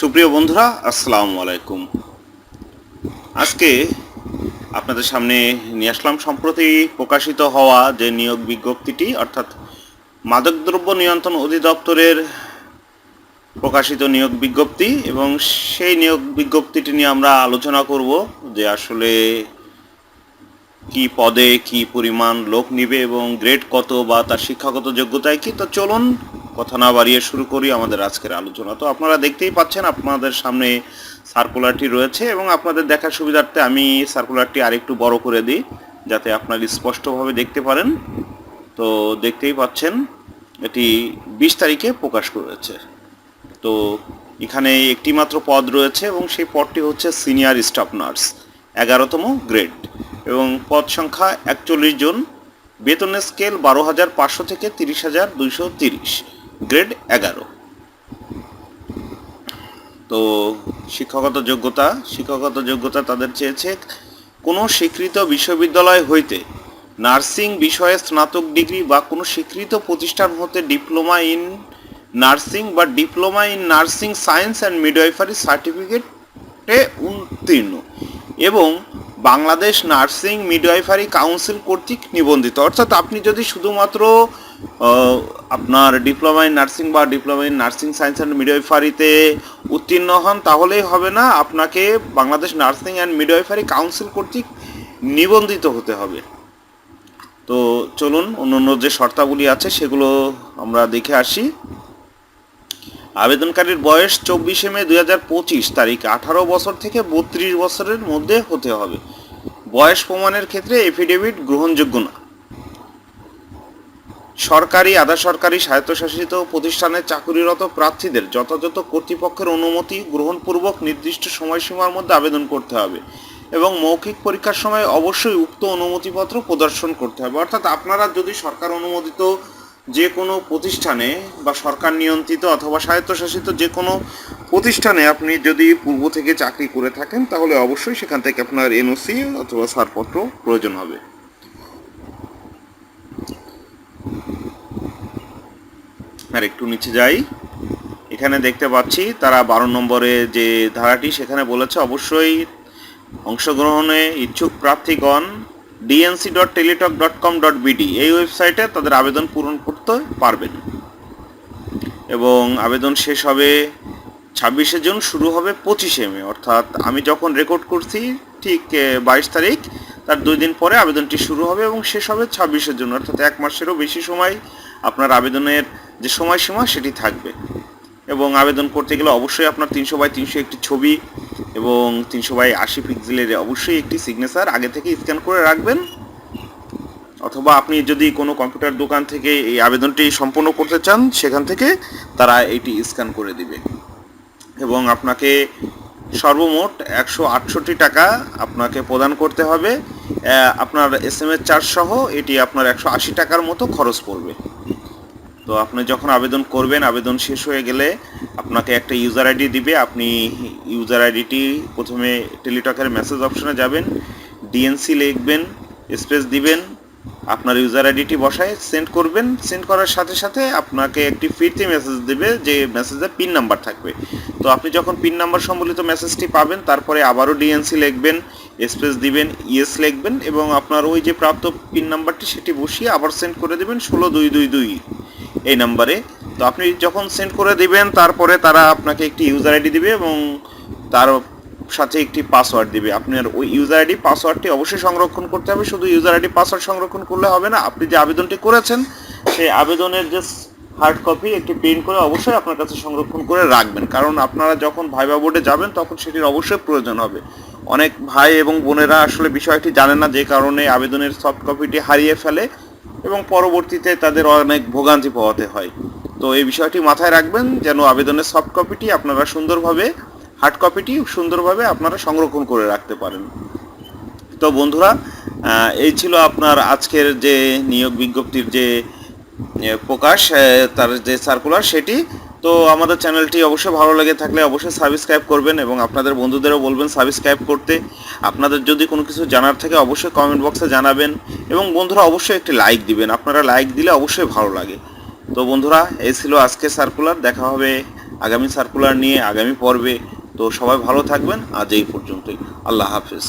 সুপ্রিয় বন্ধুরা, আসসালামু আলাইকুম। আজকে আপনাদের সামনে নিয়ে আসলাম, সম্প্রতি প্রকাশিত হওয়া যে নিয়োগ বিজ্ঞপ্তিটি, অর্থাৎ মাদকদ্রব্য নিয়ন্ত্রণ অধিদপ্তরের প্রকাশিত নিয়োগ বিজ্ঞপ্তি, এবং সেই নিয়োগ বিজ্ঞপ্তিটি নিয়ে আমরা আলোচনা করব যে আসলে কি পদে কি পরিমাণ লোক নিবে এবং গ্রেড কত বা তার শিক্ষাগত যোগ্যতায় কি। তো চলুন কথা না বাড়িয়ে শুরু করি আমাদের আজকের আলোচনা। তো আপনারা দেখতেই পাচ্ছেন, আপনাদের সামনে সার্কুলারটি রয়েছে এবং আপনাদের দেখার সুবিধার্থে আমি সার্কুলারটি আরেকটু বড় করে দিই, যাতে আপনারা স্পষ্টভাবে দেখতে পারেন। তো দেখতেই পাচ্ছেন, এটি বিশ তারিখে প্রকাশ করেছে। তো এখানে একটি মাত্র পদ রয়েছে এবং সেই পদটি হচ্ছে সিনিয়র স্টাফ নার্স, এগারোতম গ্রেড এবং পদ সংখ্যা একচল্লিশ জন। বেতনের স্কেল বারো হাজার পাঁচশো থেকে তিরিশ হাজার দুইশো তিরিশ। গ্রেড এগারো। তো শিক্ষাগত যোগ্যতা শিক্ষাগত যোগ্যতা তাদের চেয়েছে কোনো স্বীকৃত বিশ্ববিদ্যালয় হইতে নার্সিং বিষয়ে স্নাতক ডিগ্রি বা কোনো স্বীকৃত প্রতিষ্ঠান হতে ডিপ্লোমা ইন নার্সিং বা diploma in nursing science and midwifery সার্টিফিকেটে উত্তীর্ণ এবং বাংলাদেশ নার্সিং মিডওয়াইফারি কাউন্সিল কর্তৃক নিবন্ধিত। অর্থাৎ আপনি যদি শুধুমাত্র আপনার ডিপ্লোমা ইন নার্সিং বা diploma in nursing science and মিডওয়াইফারিতে উত্তীর্ণ হন, তাহলেই হবে না, আপনাকে Bangladesh nursing and midwifery council কর্তৃক নিবন্ধিত হতে হবে। তো চলুন অন্য অন্য যে শর্তাবলী আছে, সেগুলো আমরা দেখে আসি। আবেদনকারীর বয়স চব্বিশে মে দুই হাজার পঁচিশ তারিখ, আঠারো বছর থেকে বত্রিশ বছরের মধ্যে হতে হবে। বয়স প্রমাণের ক্ষেত্রে এফিডেভিট গ্রহণযোগ্য না। সরকারি আধা সরকারি স্বায়ত্তশাসিত প্রতিষ্ঠানে চাকুরিরত প্রার্থীদের যথাযথ কর্তৃপক্ষের অনুমতি গ্রহণপূর্বক নির্দিষ্ট সময়সীমার মধ্যে আবেদন করতে হবে এবং মৌখিক পরীক্ষার সময় অবশ্যই উক্ত অনুমতিপত্র প্রদর্শন করতে হবে। অর্থাৎ আপনারা যদি সরকার অনুমোদিত যে কোনো প্রতিষ্ঠানে বা সরকার নিয়ন্ত্রিত অথবা স্বায়ত্তশাসিত যে কোনো প্রতিষ্ঠানে আপনি যদি পূর্ব থেকে চাকরি করে থাকেন, তাহলে অবশ্যই সেখান থেকে আপনার এনওসি অথবা ছাড়পত্র প্রয়োজন হবে। আর একটু নিচে যাই। এখানে দেখতে পাচ্ছি তারা বারো নম্বরে যে ধারাটি, সেখানে বলেছে, অবশ্যই অংশগ্রহণে ইচ্ছুক প্রার্থীগণ DNC dot Teletalk dot com dot BD এই ওয়েবসাইটে তাদের আবেদন পূরণ করতে পারবেন। এবং আবেদন শেষ হবে ছাব্বিশে জুন, শুরু হবে পঁচিশে মে। অর্থাৎ আমি যখন রেকর্ড করছি ঠিক বাইশ তারিখ, তার দুই দিন পরে আবেদনটি শুরু হবে এবং শেষ হবে ছাব্বিশে জুন। অর্থাৎ এক মাসেরও বেশি সময় আপনার আবেদনের যে সময়সীমা, সেটি থাকবে। এবং আবেদন করতে গেলে অবশ্যই আপনার তিনশো বাই তিনশো একটি ছবি এবং তিনশো বাই আশি পিক্সেলের অবশ্যই একটি সিগনেচার আগে থেকে স্ক্যান করে রাখবেন। অথবা আপনি যদি কোনো কম্পিউটার দোকান থেকে এই আবেদনটি সম্পন্ন করতে চান, সেখান থেকে তারা এটি স্ক্যান করে দিবে। এবং আপনাকে সর্বমোট একশো আটষট্টি টাকা আপনাকে প্রদান করতে হবে। আপনার এস এম এস চার্জ সহ এটি আপনার একশো আশি টাকার মতো খরচ পড়বে। তো আপনি যখন আবেদন করবেন, আবেদন শেষ হয়ে গেলে আপনাকে একটা ইউজার আইডি দিবে। আপনি ইউজার আইডিটি প্রথমে টেলিটকের মেসেজ অপশনে যাবেন ডিএনসি লিখবেন স্পেস দিবেন, আপনার ইউজার আইডিটি বসায় সেন্ড করবেন। সেন্ড করার সাথে সাথে আপনাকে একটি ফিরতি মেসেজ দেবে যে মেসেজে পিন নাম্বার থাকবে। তো আপনি যখন পিন নাম্বার সম্বলিত মেসেজটি পাবেন, তারপরে আবারও ডিএনসি লিখবেন স্পেস দিবেন ইয়েস লিখবেন এবং আপনার ওই যে প্রাপ্ত পিন নাম্বারটি সেটি বসিয়ে আবার সেন্ড করে দেবেন ষোলো দুই দুই দুই। এই নাম্বারে। তো আপনি যখন সেন্ড করে দিবেন, তারপরে তারা আপনাকে একটি ইউজার আইডি দিবে এবং তার সাথে একটি পাসওয়ার্ড দিবে। আপনার ওই ইউজার আইডি পাসওয়ার্ডটি অবশ্যই সংরক্ষণ করতে হবে। শুধু ইউজার আইডি পাসওয়ার্ড সংরক্ষণ করলে হবে না। আপনি যে আবেদনটি করেছেন, সেই আবেদনের যে হার্ড কপি একটি প্রিন্ট করে অবশ্যই আপনার কাছে সংরক্ষণ করে রাখবেন। কারণ আপনারা যখন ভাইবা বোর্ডে যাবেন, তখন সেটির অবশ্যই প্রয়োজন হবে। অনেক ভাই এবং বোনেরা আসলে বিষয়টি জানে না, যে কারণে আবেদনের সফট কপিটি হারিয়ে ফেলে। এবং পরবর্তীতে তাদের অনেক ভোগান্তি পোহাতে হয়। তো এই বিষয়টি মাথায় রাখবেন যেন আবেদনের সফট কপিটি আপনারা সুন্দরভাবে হার্ড কপিটি সুন্দরভাবে আপনারা সংরক্ষণ করে রাখতে পারেন। তো বন্ধুরা এই ছিল আপনার আজকের যে নিয়োগ বিজ্ঞপ্তির যে প্রকাশ তার যে সার্কুলার সেটি তো আমাদের চ্যানেলটি অবশ্যই ভালো লেগে থাকলে অবশ্যই সাবস্ক্রাইব করবেন এবং আপনাদের বন্ধুদেরও বলবেন সাবস্ক্রাইব করতে। আপনাদের যদি কোনো কিছু জানার থাকে অবশ্যই কমেন্ট বক্সে জানাবেন এবং বন্ধুরা অবশ্যই একটি লাইক দিবেন। আপনারা লাইক দিলে অবশ্যই ভালো লাগে। তো বন্ধুরা, এই ছিল আজকে সার্কুলার দেখা হবে আগামী সার্কুলার নিয়ে আগামী পর্বে। তো সবাই ভালো থাকবেন। আজ এই পর্যন্তই। আল্লাহ হাফেজ।